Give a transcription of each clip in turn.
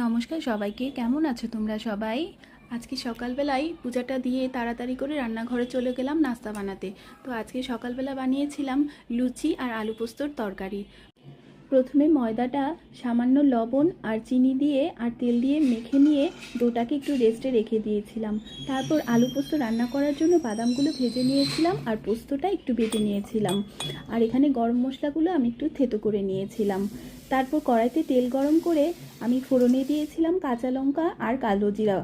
নমস্কার সবাইকে, কেমন আছো তোমরা সবাই? আজকে সকালবেলায় পূজাটা দিয়ে তাড়াতাড়ি করে রান্নাঘরে চলে গেলাম নাস্তা বানাতে। তো আজকে সকালবেলা বানিয়েছিলাম লুচি আর আলু পোস্তর তরকারি। প্রথমে ময়দাটা সামান্য লবণ আর চিনি দিয়ে আর তেল দিয়ে মেখে নিয়ে ডোটাকে একটু রেস্টে রেখে দিয়েছিলাম। তারপর আলু পোস্ত রান্না করার জন্য বাদামগুলো ভেজে নিয়েছিলাম আর পোস্তটা একটু বেটে নিয়েছিলাম। আর এখানে গরম মশলাগুলো আমি একটু থেতো করে নিয়েছিলাম। তারপর কড়াইতে তেল গরম করে আমি ফোড়নে দিয়েছিলাম কাঁচা লঙ্কা আর কালো জিরা।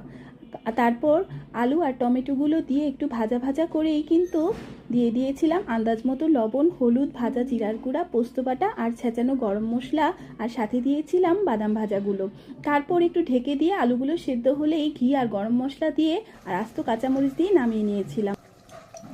তারপর আলু আর টমেটোগুলো দিয়ে একটু ভাজা ভাজা করেই কিন্তু দিয়ে দিয়েছিলাম আন্দাজ মতো লবণ, হলুদ, ভাজা জিরার গুঁড়া, পোস্ত বাটা আর ছেঁচানো গরম মশলা আর সাথে দিয়েছিলাম বাদাম ভাজাগুলো। তারপর একটু ঢেকে দিয়ে আলুগুলো সেদ্ধ হলেই ঘি আর গরম মশলা দিয়ে আর আস্ত কাঁচামরিচ দিয়ে নামিয়ে নিয়েছিলাম।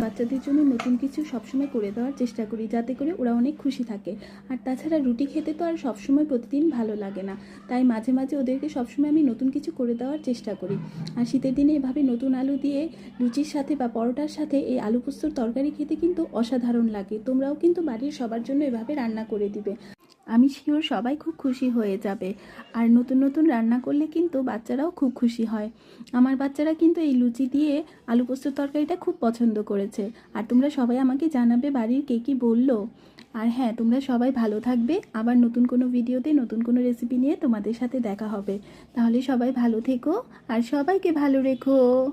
বাচ্চাদের জন্য নতুন কিছু সবসময় করে দেওয়ার চেষ্টা করি, যাতে করে ওরা অনেক খুশি থাকে। আর তাছাড়া রুটি খেতে তো আর সবসময় প্রতিদিন ভালো লাগে না। তাই মাঝে মাঝে ওদেরকে সবসময় আমি নতুন কিছু করে দেওয়ার চেষ্টা করি। আর শীতের দিনে এভাবে নতুন আলু দিয়ে লুচির সাথে বা পরোটার সাথে এই আলু পোস্তর তরকারি খেতে কিন্তু অসাধারণ লাগে। তোমরাও কিন্তু বাড়ির সবার জন্য এভাবে রান্না করে দিবে। আমি শিওর সবাই খুব খুশি হয়ে যাবে। আর নতুন নতুন রান্না করলে কিন্তু বাচ্চারাও খুব খুশি হয়। আমার বাচ্চারা কিন্তু এই লুচি দিয়ে আলু পোস্তর তরকারিটা খুব পছন্দ করেছে। আর তোমরা সবাই আমাকে জানাবে বাড়ির কে কী বলল। আর হ্যাঁ তোমরা সবাই ভালো থাকবে। আবার নতুন কোনো ভিডিওতে নতুন কোনো রেসিপি নিয়ে তোমাদের সাথে দেখা হবে। তাহলে সবাই ভালো থেকো। আর সবাইকে ভালো রেখো।